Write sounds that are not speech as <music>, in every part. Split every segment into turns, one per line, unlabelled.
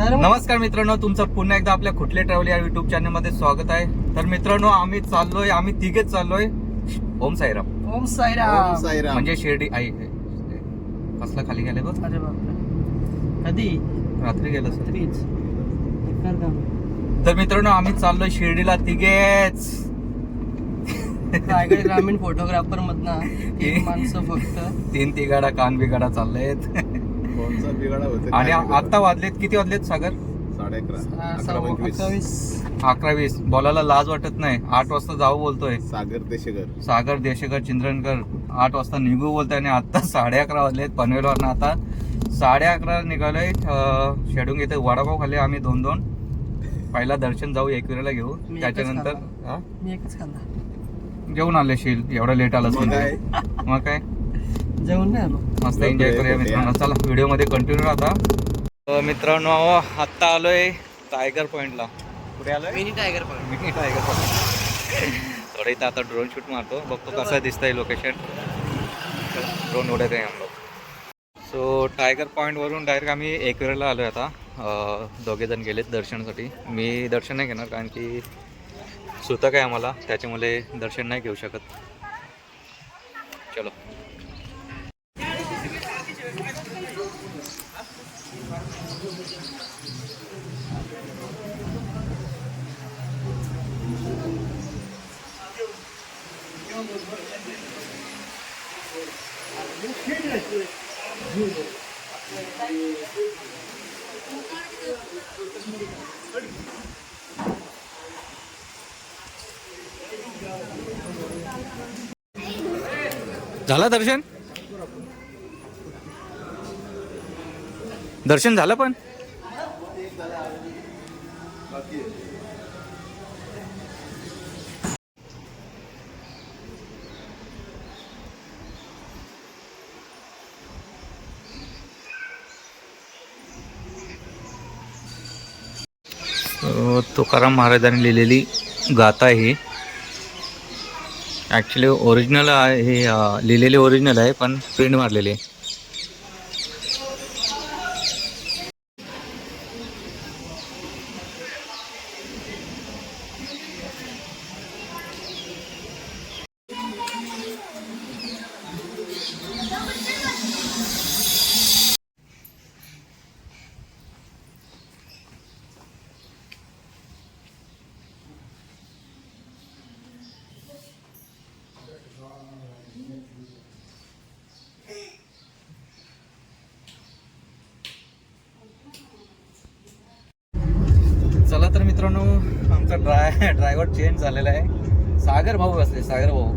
नमस्कार मित्रांनो तुमचं पुन्हा एकदा आपल्या कुठले ट्रॅव्हल या युट्यूब चॅनलमध्ये स्वागत आहे. तर मित्रांनो आम्ही चाललोय आम्ही तिघेच चाललोय. ओम साईराम.
ओम साईराम.
साईराम.
म्हणजे शिर्डी आई कसला खाली गेले बघ.
अरे बापरे. कधी?
रात्री गेलो
रात्रीच.
तर मित्रांनो आम्ही चाललोय शिर्डीला तिघेच.
रायगड ग्रामीण फोटोग्राफर मधना तीन <laughs> माणसं फक्त.
तीन तिगाडा कान चाललेत.
बिघाडा होता?
आणि आता वाजलेत किती वाजलेत सागर?
साडे अकरा
वीस बोलायला लाज वाटत नाही. आठ वाजता जाऊ बोलतोय.
सागर देशेगर
सागर देशेकर चिंद्रनकर आठ वाजता निघू बोलतोय आणि आता साडे अकरा वाजलेत. पनवेलवरनं आता साडे अकरा निघालोय. शेडून येते वडापाव खाल्ले आम्ही दोन दोन पहिला दर्शन जाऊ एकविराला घेऊ
मी एकच
त्याच्यानंतर हा?
मी एकच खाल्ला
जेवून आले शील एवढा लेट आलास
मग
म्हणजे.
काय?
मग काय?
जेवण नाही आलो.
मस्त एन्जॉय करूया मित्रांनो. चला व्हिडिओमध्ये कंटिन्यू राहता. तर मित्रांनो आत्ता आलोय टायगर पॉइंटला कुठे आलोय?
मिनी टायगर पण
मी टायगर पॉइंट थोडं इथं आता ड्रोन शूट मारतो. बघतो कसं दिसतंय लोकेशन ड्रोन उडत आहे आम्हाला सो टायगर पॉईंटवरून डायरेक्ट आम्ही एकविराला आलो आहे आता. दोघेजण दोघे जण गेलेत दर्शनासाठी. मी दर्शन नाही घेणार कारण की सुतक आहे आम्हाला त्याच्यामुळे दर्शन नाही घेऊ शकत. चलो. झालं दर्शन? दर्शन झालं पण? तुकाराम महाराजांनी लिहिलेली गाथा ही ॲक्च्युली ओरिजिनल आहे हे लिहिलेले ओरिजिनल आहे पण प्रिंट मारलेली. आहे चला तर मित्रांनो आमचा ड्राय ड्रायव्हर चेंज झालेला आहे. सागर भाऊ असले सागर भाऊ.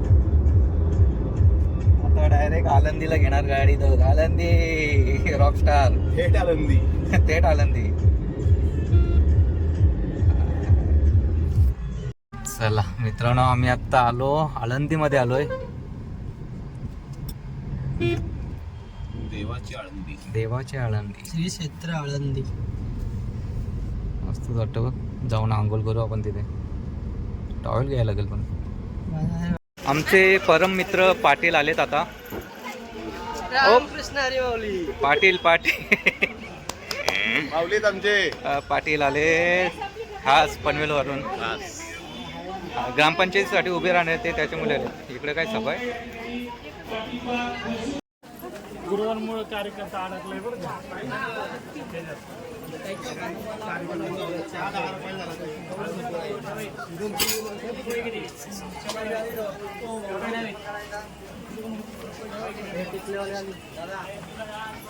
आता डायरेक्ट आनंदीला घेणार गाडी तो. आनंदी रॉकस्टार
थेट आनंदी <laughs>
थेट आनंदी चला मित्रांनो आम्ही आता आलो. आळंदीमध्ये आलोय.
देवाची आळंदी.
देवाची आळंदी.
श्री क्षेत्र आळंदी.
मस्त वाटतं बघ. जाऊन आंघोळ करू आपण तिथे. टॉवेल घ्यायला लागेल पण. आमचे परम मित्र पाटील आलेत आता.
रामकृष्ण हरी माऊली
पाटील पाटील.
माऊलीत आमचे.
पाटील आले खास पनवेलवरून. अ, ग्रामपंचायतीसाठी उभे राहणार ते त्याच्यामुळे आले. इकडे काय सभा आहे?
गुरुवारमुळे कार्यकर्ता अडकलाय बरं का?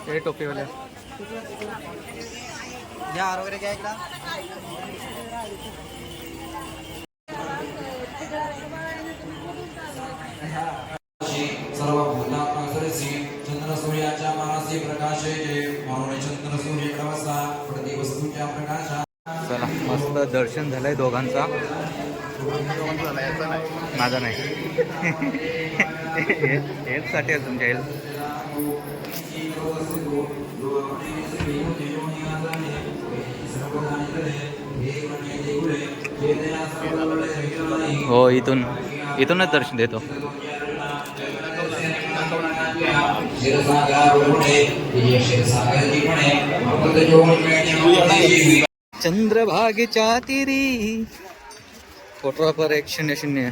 हे टोपीवाले.
घ्या वगैरे घ्या एकदा.
दर्शन झालं आहे दोघांचा. माझा नाही. <laughs> हेल्थसाठी आहे तुमच्या हेल्थ हो इथून इथूनच दर्शन देतो. चंद्रभागीच्या तिरी फोटोग्राफर एक शून्य शून्य.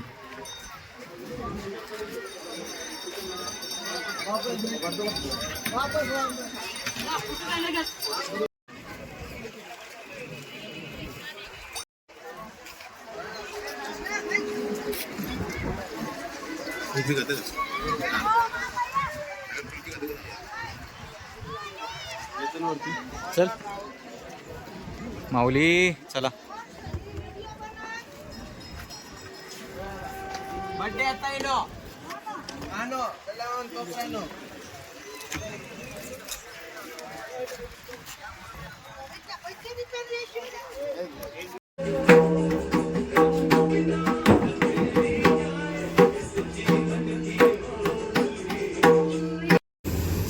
चल. माऊली. चला.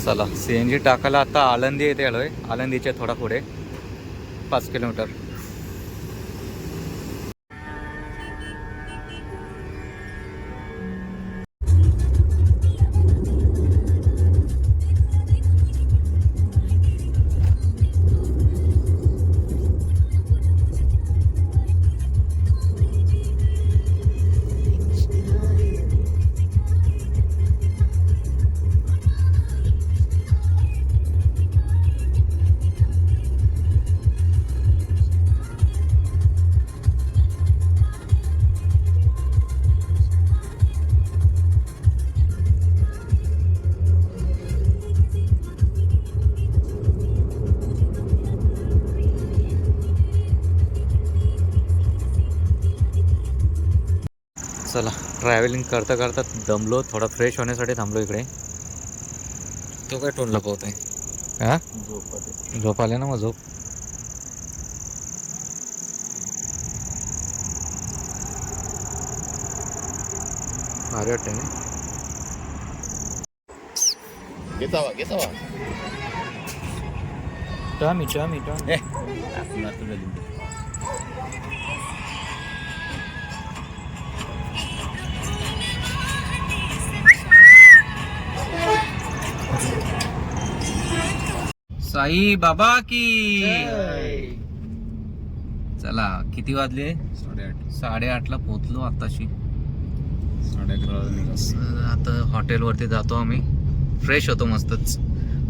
चला सी एन जी टाकायला आता आळंदी येथे आलोय आळंदीच्या थोडा पुढे. पाच किलोमीटर. ट्रॅव्हलिंग करता करता दमलो थोडा फ्रेश होण्यासाठी थांबलो इकडे. तो काय टोन लपवत आहे हा? झोप आले. ना मग झोप. भारी वाटते ना?
घेता वा घेता वा.
Tummy tummy tummy. Sai Baba की। चला किती वाजले?
साडेआठ.
साडेआठला पोचलो आताशी
साडे अकरा निघा
आता हॉटेलवरती जातो आम्ही. फ्रेश होतो मस्तच.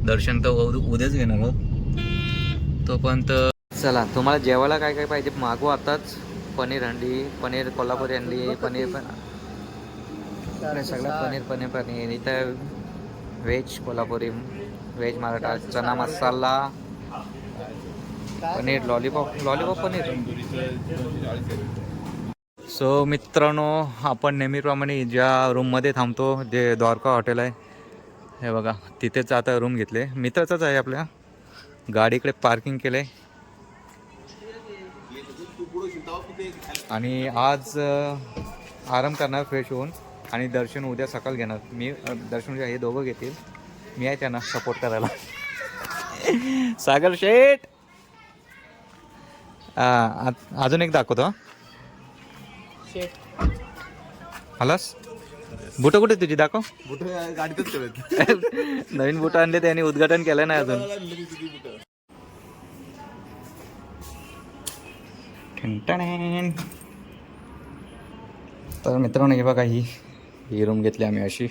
दर्शन तर उद- उद्याच घेणार आहोत. तोपर्यंत चला तुम्हाला जेवायला काय काय पाहिजे मागू आताच. पनीर हंडी पनीर कोल्हापुरी हंडी पनीर पण सगळं पनीर पनीर पनीर. इथं veg Kolhapuri veg Maratha chana masala paneer lollipop lollipop paneer. So मित्रांनो आपण नेहमीप्रमाणे ज्या रूममध्ये थांबतो जे द्वारका हॉटेल आहे हे बघा तिथेच आता रूम घेतले. मित्राचाच आहे आपल्या. गाडीकडे पार्किंग केलं आहे आणि आज आराम करणार फ्रेश होऊन. आणि दर्शन उद्या सकाळ घेणार. मी दर्शन उद्या हे दोघं घेतील. मी आहे त्यांना सपोर्ट करायला. सागर शेठ! अजून एक दाखवतो हा. आलास बुटं कुठे तुझी? दाखव.
कुठे गाडीतच ठेवत <laughs>
नवीन बुटं आणले त्यांनी उद्घाटन केलं नाही अजून. तर मित्रांनो हे बघा ही ही रूम घेतली आम्ही अशी.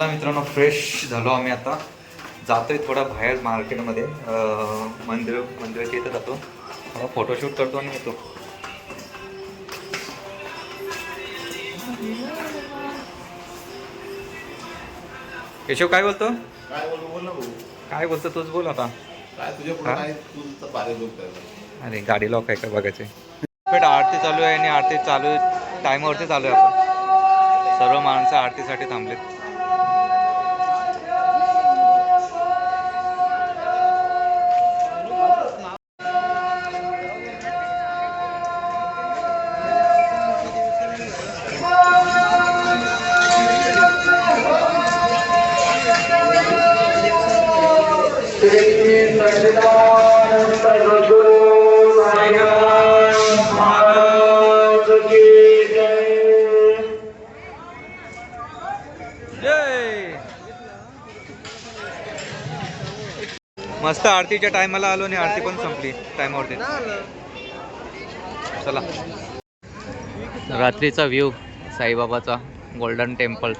मित्रांनो फ्रेश झालो आम्ही आता. जातोय थोडा बाहेर मार्केटमध्ये अं, मंदिर मंदिराच्या इथं जातो. थोडा फोटोशूट करतो आणि येतो. केशव काय बोलतो?
काय बोल बोल ना भाऊ.
काय बोलतो तूच बोल आता.
काय तुझ्या पुढे? काय तू बारे लोक
अरे गाडी लॉक आहे का बघायचे? पण आरती चालू आहे आणि आरती चालू टायमावरती चालू आहे आपण. सर्व माणसं आरतीसाठी थांबलेत. मस्त आरतीच्या टायमाला आलो आणि आरती पण संपली टायमावरती. चला. रात्रीचा व्ह्यू साईबाबाचा गोल्डन टेम्पल.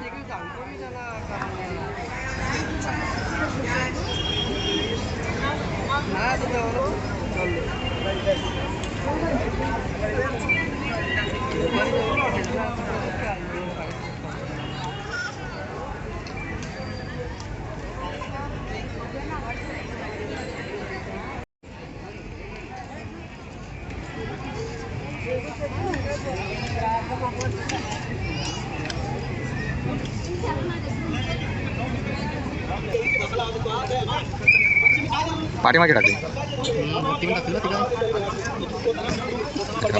पाठीमागे टाकले.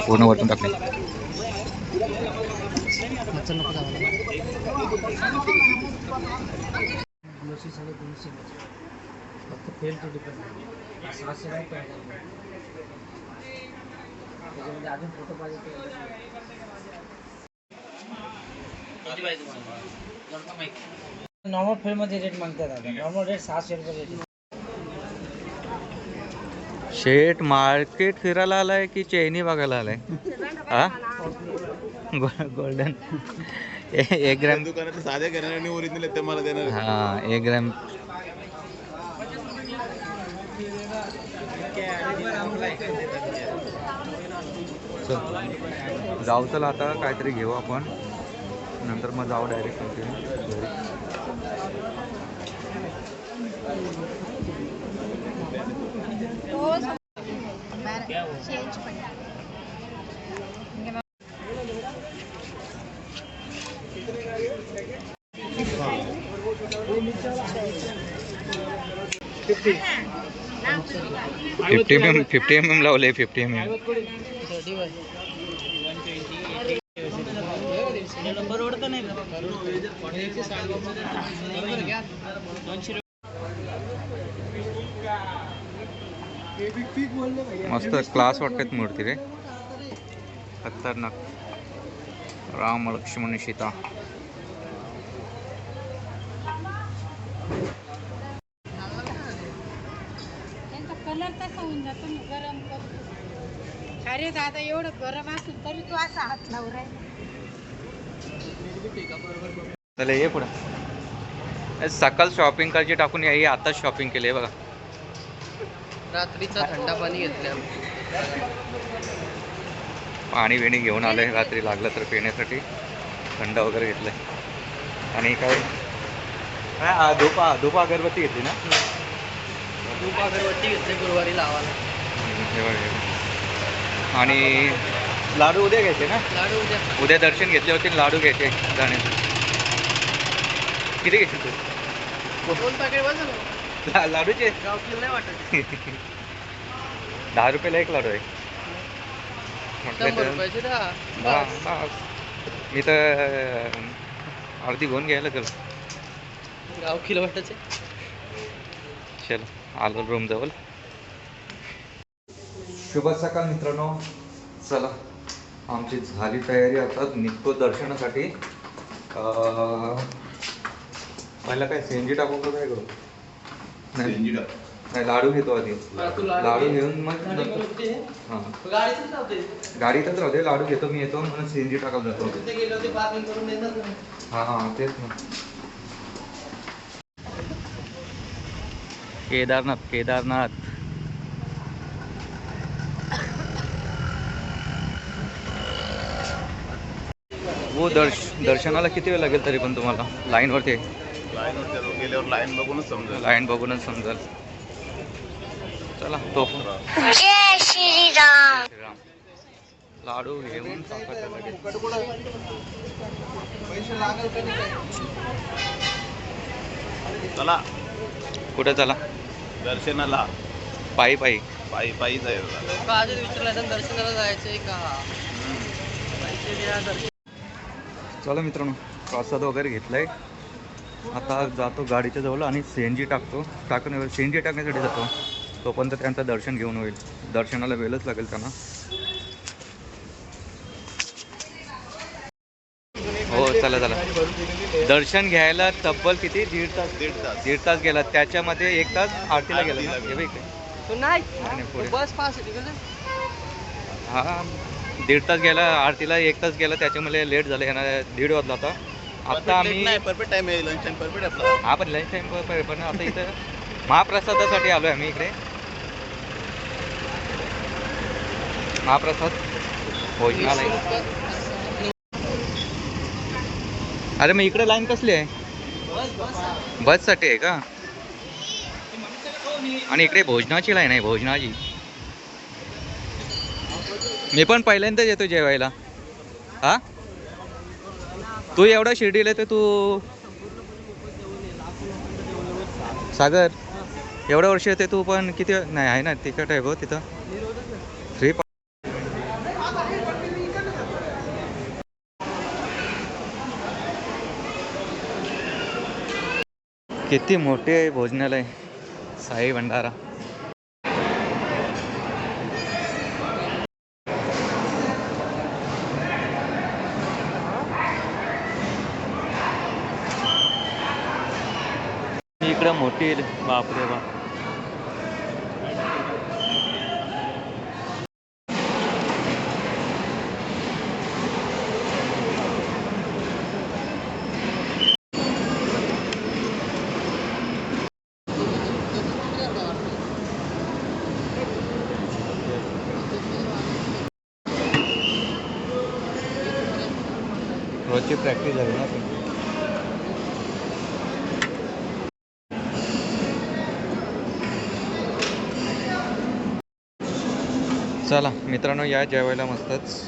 पूर्ण वरतून टाकले.
साडे फक्त फेल डिपेंड अजून फोटो पाहिजे नॉर्मल फेलमध्ये रेट मागतात आता. नॉर्मल रेट सहाशे रुपये रेट
शेट मार्केट फिरायला आलाय की चेनी बघायला आलाय? हा? गोल्डन एक ग्रॅम
दुकानात साध्या घेणार आणि ओरिजिनल ते मला देणार
हा एक ग्रॅम चल. जाऊ चला आता काहीतरी घेऊ आपण. नंतर मग जाऊ डायरेक्ट घरी fifty M M fifty M M लावले फिफ्टी एम एम मस्त क्लास वाटतात मूर्ती रे. खतरनाक. राम लक्ष्मण सीता.
त्यांचा कलर तसा होऊन जातो ना गरम करतो अरे दादा एवढं गरम असून तरी तू असा हात लावू राहिला.
चला ये पुढं. सकाळ शॉपिंग करायची टाकून या आताच शॉपिंग केली बघा.
रात्रीचा थंडा पाणी घेतलं
पाणी बिणी घेऊन आलं आहे रात्री लागलं तर पिण्यासाठी. थंड वगैरे घेतलं आणि काय? काय आ, धूप अगरबत्ती घेतली ना?
धूप अगरबत्ती घेतली गुरुवारी लावायला.
आणि लाडू उद्या घ्यायचे ना?
लाडू उद्या.
उद्या दर्शन घेतले होते लाडू घ्यायचे जाण्याचे. किती घेशील तू?
दोन पॅकेट बस
ला- लाडूचे?
गावठी नाही वाटत.
दहा रुपयाला एक लाडू आहे. म्हटलं तर-. मी तर अर्धी घेऊन घ्यायला चल.
गाव किलो वाटायचे.
चल आलो रूम जवळ. शुभ सकाळ मित्रांनो. चला. आमची झाली तयारी आता निघतो दर्शनासाठी. अं, पहिला काय सीएनजी टाकू का काय करू? नाही. नाही, लाडू घेतो आधी.
लाडू.
घेऊन मग? हां.
गाडीतच
राहते. लाडू घेतो मी येतो म्हणून सीएनजी टाकायला जातो. हा हा तेच ना. केदारनाथ केदारनाथ. हो दर्श दर्शनाला किती वेळ लागेल तरी पण तुम्हाला? लाईनवरती?
लाईनवर त्याला गेल्यावर लाईन बघूनच समजेल.
लाईन बघूनच समजेल. चला तो.
श्रीराम.
लाडू घेऊन.
चला.
कुठं चला?
दर्शनाला.
पायी पायी.
पायी पायी
तर दर्शनाला जायचंय का? पैसे द्या दर्शन
चला मित्रांनो प्रसाद वगैरे घेतलाय. आता जातो गाडीच्या जवळ आणि सी एन जी टाकतो. टाकून सी एन जी टाकण्यासाठी जातो. तोपर्यंत त्यांचं दर्शन घेऊन होईल. दर्शनाला वेळच लागेल त्यांना. हो चला चला. दर्शन घ्यायला तब्बल किती? दीड तास.
दीड तास.
दीड तास गेला. त्याच्यामध्ये एक तास आरतीला गेला ना?
आरतीला
हे बघ इकडे.
तो नाही.
पुढे.
बस पास
हा. दीड तास गेला आरतीला एक तास गेला त्याच्यामुळे लेट झालं यांना दीड वाजला होता. आता आम्ही
परफेक्ट टाइम आहे लंच टाइम परफेक्ट आपला.
हा पण लंच टाइम पण आता इथं महाप्रसादासाठी आलोय आम्ही इकडे. महाप्रसाद भोजनालय. अरे मग इकडे लाईन कसली आहे? बससाठी आहे का? आणि इकडे भोजनाची लाईन आहे भोजनाची. मी पण पहिल्यांदाच येतो जेवायला. हा? तू एवढा शिर्डीला तर तू सागर एवढ्या वर्ष येते तू पण किती नाही आहे ना तिकट आहे गो तिथं. फ्री किती मोठे आहे. भोजनालय साई भंडारा. इकडं बापरे बा रोजची प्रॅक्टिस झाली ना चला मित्रांनो या जेवायला मस्तच.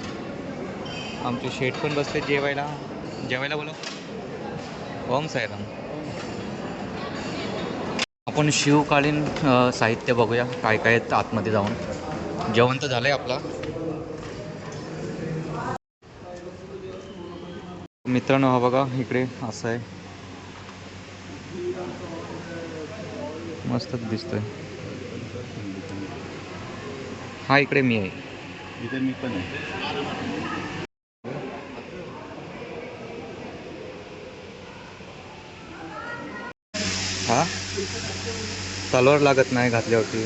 आमचे शेठ पण बसले जेवायला. जेवायला बोलो. ओम साईराम. आपण शिवकालीन साहित्य बघूया काय काय आहेत आतमध्ये जाऊन. जेवण तर झालं आहे आपला. मित्रांनो हा बघा इकडे असं आहे. मस्तच दिसतोय. हा इकडे मी आहे.
इथे मी पण आहे.
हा? तलवार लागत नाही घातल्यावरती.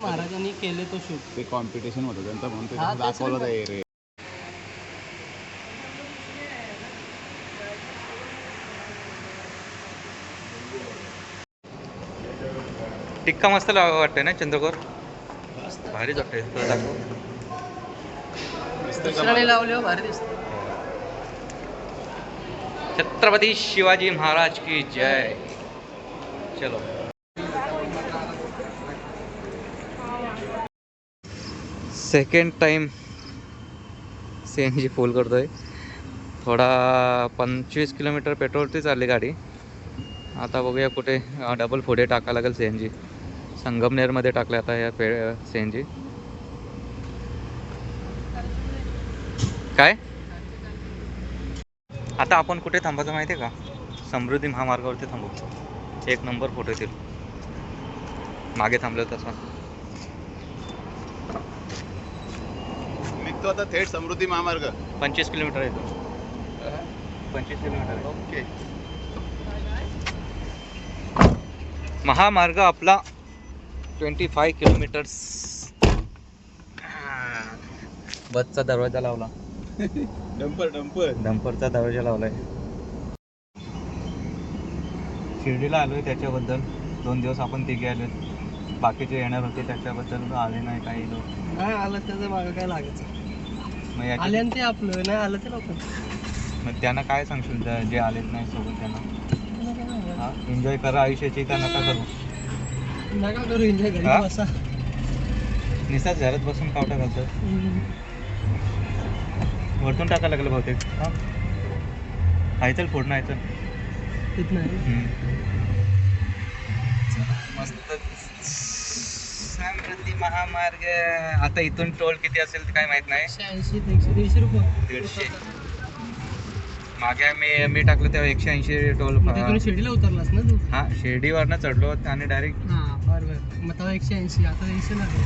महाराजांनी केले तो शूट
ते कॉम्पिटिशन होतं त्यांचं म्हणून ते दाखवलं. ते रे.
टिक्का मस्त लावा वाटतंय ना चंद्रकोर? तुला दाखव?
लावले भारी दिसत
छत्रपती शिवाजी महाराज की जय. चलो. Second time C N G full करतोय. थोडा पंचवीस किलोमीटर पेट्रोलची चालली गाडी. आता बघूया कुठे डबल पुढे टाका लागेल सी एन जी संगमनेरमध्ये टाकलं आता या पे सी एन जी काय? आता आपण कुठे थांबायचं माहिती आहे का? समृद्धी महामार्गावरती थांबू. एक नंबर फोटो येतील. मागे थांबलं तसा
निघतो आता थेट समृद्धी महामार्ग.
पंचवीस किलोमीटर येतो. पंचवीस किलोमीटर
ओके.
महामार्ग आपला ट्वेंटी फाय किलोमीटर्स बसचा दरवाजा लावला. <laughs>
Dumper dumper.
डंपरचा दरवाजा लावलाय. शिर्डीला आलोय त्याच्याबद्दल. दोन दिवस आपण तिघे आले बाकीचे येणार होते त्याच्याबद्दल आले नाही काही लोक.
नाही आलं त्याचं मागं काय लागायचं?
मग याच्या-
आल्यानं ते आपलं नाही आलं ते नको
मग त्यांना काय सांगशील ज्या- जे आलेत नाही सोबत त्यांना? हा? एन्जॉय करा आयुष्याची का नका करू?
नका करू एन्जॉय घरी
हा?
बसा.
निसाच घरात बसून कावटा घालतो वरतून टाकायला लागलं बहुतेक. हा. आहे तर फोडणं आहे तर
तिथं नाही
मस्त समृद्धी महामार्ग. आता इथून टोल किती असेल ते काय माहीत नाही.
एकशे ऐंशी ते एकशे दीडशे रुपये.
दीडशे. मागे मी मी टाकलं तेव्हा एकशे ऐंशी टोल
मग शिर्डीला उतरलास ना तू?
हा शिर्डीवरनं चढलो आणि डायरेक्ट
हा. मग एकशे ऐंशी आता एकशे लागले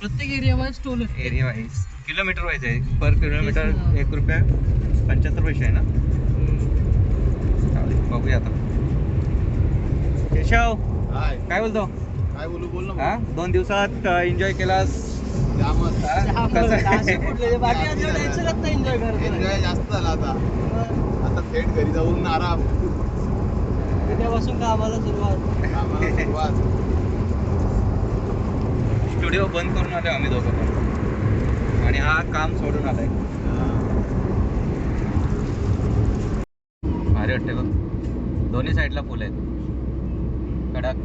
प्रत्येक area wise toll
area wise kilometre wise आहे पर किलोमीटर एक रुपया पंच्याहत्तर पैसे आहे ना? चालेल बघूया आता. केशव
काय
काय बोलतो?
काय बोलू बोल ना
हा? दोन दिवसात एन्जॉय केलास? हा?
एन्जॉय <laughs> जास्त झाला आता. आता थेट घरी जाऊन आराम.
उद्यापासून कामाला सुरुवात.
स्टुडिओ बंद करून आलो आम्ही दोघं पण. आणि हा काम सोडून आलाय. भारी वाटते बघ. दोन्ही साईडला पूल आहेत. कडक.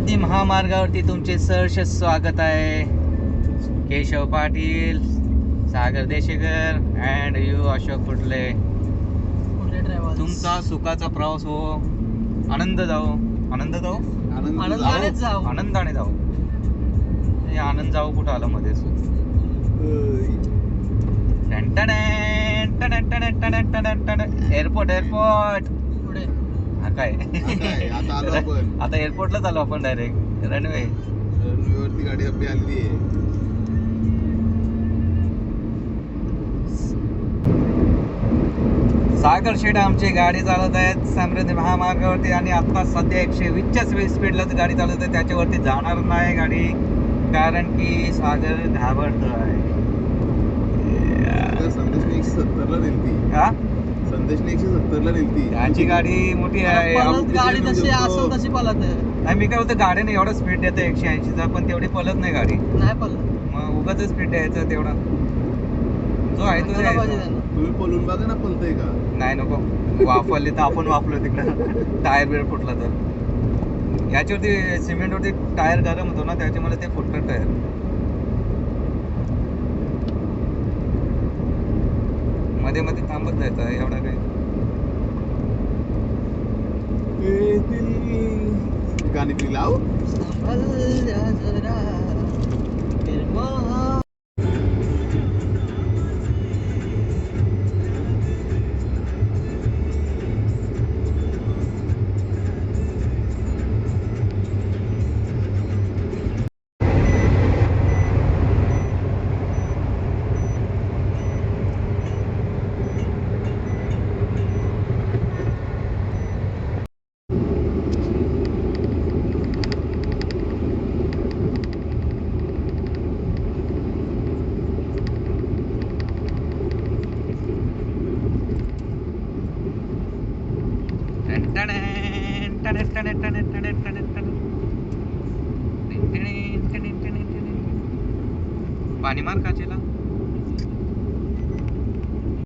समृद्धी महामार्गावरती तुमचे सहर्ष स्वागत आहे. केशव पाटील सागर देशेकर अँड यू अशोक फुटले तुमचा सुखाचा प्रवास हो. आनंद जाओ. आनंद जाओ?
आनंद
आनंदानेच जाऊ
आनंदाने जाऊ हे आनंद जाऊ कुठं आलं मध्येच? Airport airport. हा काय?
आता आलो आपण. <laughs>
आता एअरपोर्टलाच आलो आपण डायरेक्ट रनवे
रनवेवरती गाडी आपली आली आहे.
सागर शेठ आमची गाडी चालवत आहेत. समृद्धी महामार्गावरती आणि आता सध्या एकशे वीसच्या स्पीडला गाडी चालवत आहे. त्याच्यावरती जाणार नाही गाडी कारण की सागर घाबरतो आहे
सत्तरला
हा?
संदेशने एकशे सत्तरला नेलती
त्याची गाडी मोठी आहे
पळत गाडी तशी. असेल तशी पळत आहे.
नाही मी काय बोलतो गाडीने एवढं स्पीड देते एकशे ऐंशीचा पण तेवढी पलत नाही गाडी.
नाही पळत
मग उगाच स्पीड द्यायचं तेवढा. जो आहे तो
त्याला पाहिजे
द्यायचा.
त्यांना.
तुम्ही पळून बघा ना पलतय का?
नाही नको. वापरली तर आपण वापरलो तिकडं. टायर बियर फुटला तर. याच्यावरती सिमेंटवरती टायर गरम होतो ना त्याच्यामुळे ते फुटतं टायर. मध्ये मध्ये थांबत जायचं एवढा काही.
गाणी ती लाव.